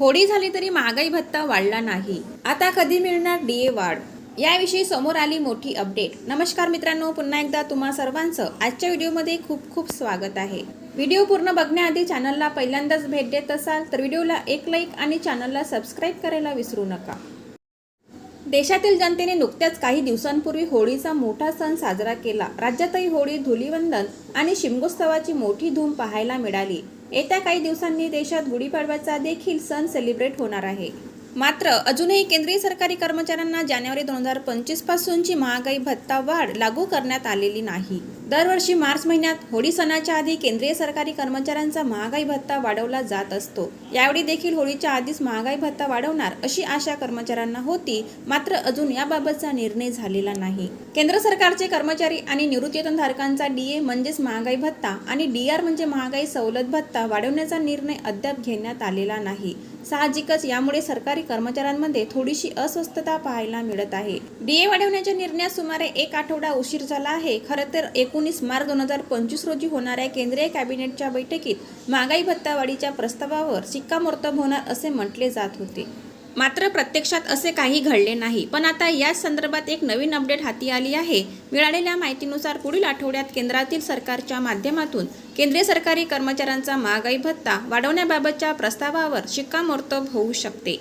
होळी झाली तरी महागाई भत्ता वाढला नाही. आता कधी मिळणार डीए वाढ? याविषयी समोर आली मोठी अपडेट. नमस्कार मित्रांनो पुन्हा एकदा तुम्हा सर्वांचं आजच्या व्हिडिओमध्ये खूप खूप स्वागत आहे. व्हिडिओ पूर्ण बघण्याआधी चॅनलला पहिल्यांदाच भेट देत असाल तर व्हिडिओला एक लाईक आणि चॅनलला सबस्क्राईब करायला विसरू नका. देशातील जनतेने नुकत्याच काही दिवसांपूर्वी होळीचा मोठा सण साजरा केला. राज्यातही होळी धुलीवंदन आणि शिमगोत्सवाची मोठी धूम पाहायला मिळाली. येत्या काही दिवसांनी देशात गुढीपाडव्याचा देखील सण सेलिब्रेट होणार आहे. मात्र अजूनही केंद्रीय सरकारी कर्मचाऱ्यांना जानेवारी दोन हजार पंचवीस पासूनची महागाई भत्ता वाढ लागू करण्यात आलेली नाही. दरवर्षी मार्च महिन्यात होळी सणाच्या आधी केंद्रीय सरकारी कर्मचाऱ्यांचा महागाई भत्ता वाढवला जात असतो. यावेळी देखील होळीच्या आधीच महागाई भत्ता वाढवणार अशी आशा कर्मचाऱ्यांना होती मात्र अजून याबाबतचा निर्णय झालेला नाही. केंद्र सरकारचे कर्मचारी आणि निवृत्तीवेतनधारकांचा डीए म्हणजेच महागाई भत्ता आणि डीआर म्हणजे महागाई सवलत भत्ता वाढवण्याचा निर्णय अद्याप घेण्यात आलेला नाही. साहजिकच यामुळे सरकारी कर्मचाऱ्यांमध्ये थोडीशी अस्वस्थता पाहायला मिळत आहे. डीए वाढवण्याच्या निर्णयात सुमारे एक आठवडा उशीर झाला आहे. खरं तर एकूण एकोणीस मार्च दोन हजार पंचवीस रोजी होणाऱ्या केंद्रीय कॅबिनेटच्या बैठकीत महागाई भत्ता वाढीच्या प्रस्तावावर शिक्कामोर्तब होणार असे म्हटले जात होते. मात्र प्रत्यक्षात असे काही घडले नाही. पण आता याच संदर्भात एक नवीन अपडेट हाती आली आहे. मिळालेल्या माहितीनुसार पुढील आठवड्यात केंद्रातील सरकारच्या माध्यमातून केंद्रीय सरकारी कर्मचाऱ्यांचा महागाई भत्ता वाढवण्याबाबतच्या प्रस्तावावर शिक्कामोर्तब होऊ शकते.